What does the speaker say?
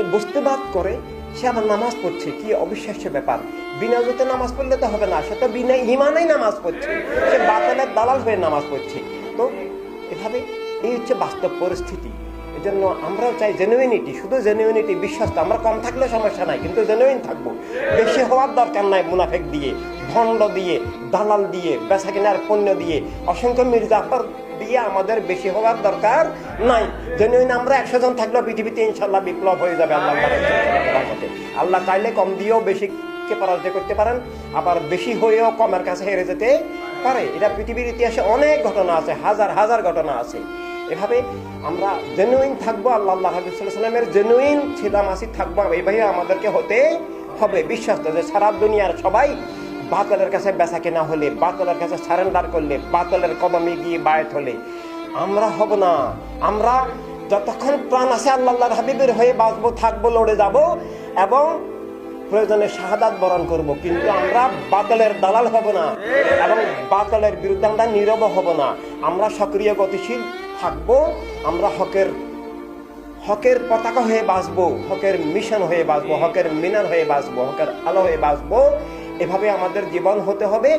যে বস্তুবাদ করে, সে আবার নামাজ পড়ছে। কি অবিশ্বাস্য ব্যাপার। বিনা জোতে নামাজ পড়লে তো হবে না। সে তো বিনা ইমানেই নামাজ পড়ছে। সে বাতালের দালাল হয়ে নামাজ পড়ছে। তো এভাবে এই হচ্ছে বাস্তব পরিস্থিতি। এই জন্য আমরাও চাই জেনুইনিটি শুধু জেনুইনিটি বিশ্বাস আমরা কম থাকলে সমস্যা নাই, কিন্তু জেনুইন থাকব। বেশি হওয়ার দরকার নাই মুনাফেক দিয়ে ভণ্ড দিয়ে, দালাল দিয়ে বেচা কেনার পণ্য দিয়ে। অসংখ্য মির্জাফর দিয়ে আমাদের বেশি হওয়ার দরকার নাই। জেনুইন আমরা একশো জন থাকলেও পৃথিবীতে ইনশাল্লাহ বিপ্লব হয়ে যাবে আল্লাহ আল্লাহ চাইলে কম দিয়েও বেশি পরাজয় করতে পারেন, আবার বেশি হয়েও কমের কাছে হেরে যেতে পারে। এটা পৃথিবীর ইতিহাসে অনেক ঘটনা আছে, হাজার হাজার ঘটনা আছে। এভাবে আমরা জেনুইন থাকব, আল্লাহ আল্লাহ হাবিবুল্লাহামের জেনুইন ছিলাম আসি থাকব এইভাবে আমাদেরকে হতে হবে। বিশ্বাস যে সারা দুনিয়ার সবাই বাতলের কাছে বেচা কেনা হলে, বাতলের কাছে সারেন্ডার করলে, বাতলের কদমে গিয়ে বায়ত হলে, আমরা হব না। আমরা যতক্ষণ প্রাণ আছে আল্লাহ হাবিবের হয়ে বাঁচবো, থাকব, লড়ে যাব এবং প্রয়োজনে শাহাদাত বরণ করব, কিন্তু আমরা বাতলের দালাল হব না এবং বাতলের বিরুদ্ধে আমরা নীরব হব না। আমরা সক্রিয়, গতিশীল থাকব, আমরা হকের হকের পতাকা হয়ে বাঁচবো, হকের মিশন হয়ে বাঁচবো, হকের মিনার হয়ে বাঁচবো, হকের আলো হয়ে বাঁচবো। এভাবে আমাদের জীবন হতে হবে।